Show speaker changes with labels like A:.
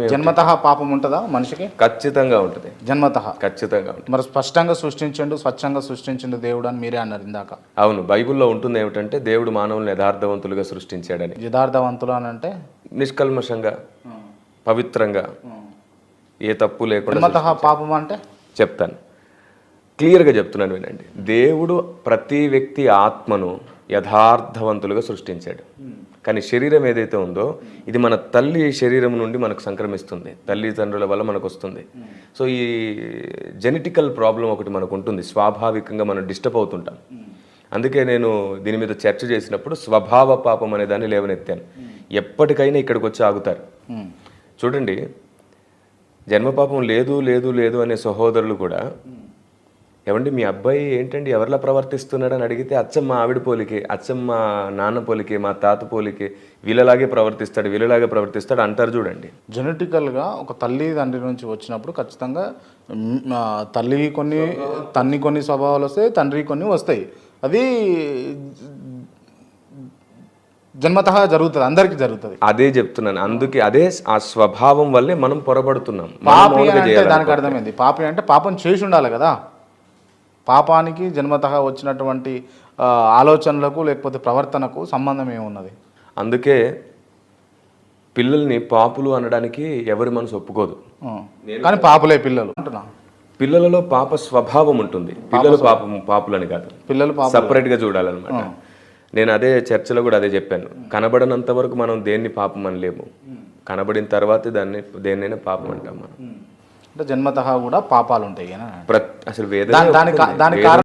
A: జన్మత పాపం ఉంటుందా మనిషికి?
B: ఖచ్చితంగా ఉంటుంది.
A: జన్మత.
B: ఖచ్చితంగా ఉంటుంది.
A: మరి స్పష్టంగా సృష్టించండు స్వచ్ఛంగా సృష్టించండు దేవుడు అని మీరే అన్నారు ఇందాక.
B: అవును బైబిల్లో ఉంటుంది ఏమిటంటే దేవుడు మానవుల్ని యథార్థవంతులుగా సృష్టించాడని.
A: యథార్థవంతులు అని అంటే?
B: నిష్కల్మషంగా పవిత్రంగా ఏ తప్పు లేకుండా
A: జన్మత పాపం అంటే?
B: చెప్తాను. క్లియర్గా చెప్తున్నాను వినండి. దేవుడు ప్రతి వ్యక్తి ఆత్మను యథార్థవంతులుగా సృష్టించాడు. కానీ శరీరం ఏదైతే ఉందో ఇది మన తల్లి శరీరం నుండి మనకు సంక్రమిస్తుంది. తల్లిదండ్రుల వల్ల మనకు వస్తుంది సో ఈ జెనెటికల్ ప్రాబ్లం ఒకటి మనకు ఉంటుంది స్వాభావికంగా మనం డిస్టర్బ్ అవుతుంటాం. అందుకే నేను దీని మీద చర్చ చేసినప్పుడు స్వభావ పాపం అనే దాన్ని లేవనెత్తాను. ఎప్పటికైనా ఇక్కడికి వచ్చి ఆగుతారు. చూడండి జన్మపాపం లేదు లేదు లేదు అనే సహోదరులు కూడా ఏమండి మీ అబ్బాయి ఏంటండి ఎవరిలా ప్రవర్తిస్తున్నాడు అని అడిగితే అచ్చమ్మ ఆవిడ పోలికే అచ్చమ్మ నాన్న పోలికే మా తాత పోలికే వీళ్ళలాగే ప్రవర్తిస్తాడు వీళ్ళలాగే ప్రవర్తిస్తాడు అంటారు చూడండి.
A: జెనెటికల్గా ఒక తల్లి తండ్రి నుంచి వచ్చినప్పుడు ఖచ్చితంగా తల్లి కొన్ని తన్ని కొన్ని స్వభావాలు వస్తాయి తండ్రి కొన్ని వస్తాయి. అది జన్మత జరుగుతుంది అందరికీ జరుగుతుంది.
B: అదే చెప్తున్నాను అందుకే అదే ఆ స్వభావం వల్లే మనం పొరబడుతున్నాం
A: పాపి అంటే దానికి అర్థమైంది. పాపి అంటే పాపం చేసి ఉండాలి కదా. పాపానికి జన్మత వచ్చినటువంటి ఆలోచనలకు లేకపోతే ప్రవర్తనకు సంబంధం ఏమున్నది?
B: అందుకే పిల్లల్ని పాపులు అనడానికి ఎవరి మనసు ఒప్పుకోదు.
A: కానీ పాపులే పిల్లలు అంటున్నా.
B: పిల్లలలో పాప స్వభావం ఉంటుంది. పిల్లలు పాపం పాపులని కాదు.
A: పిల్లలు
B: సపరేట్గా చూడాలన్నమాట. నేను అదే చర్చలో కూడా అదే చెప్పాను. కనబడనంత వరకు మనం దేన్ని పాపం అనలేము కనబడిన తర్వాతే దాన్ని దేన్నైనా పాపం అంటాం మనం.
A: అంటే జన్మత కూడా పాపాలు ఉంటాయి
B: ప్రత్ అసలు
A: దాని దాని కారణం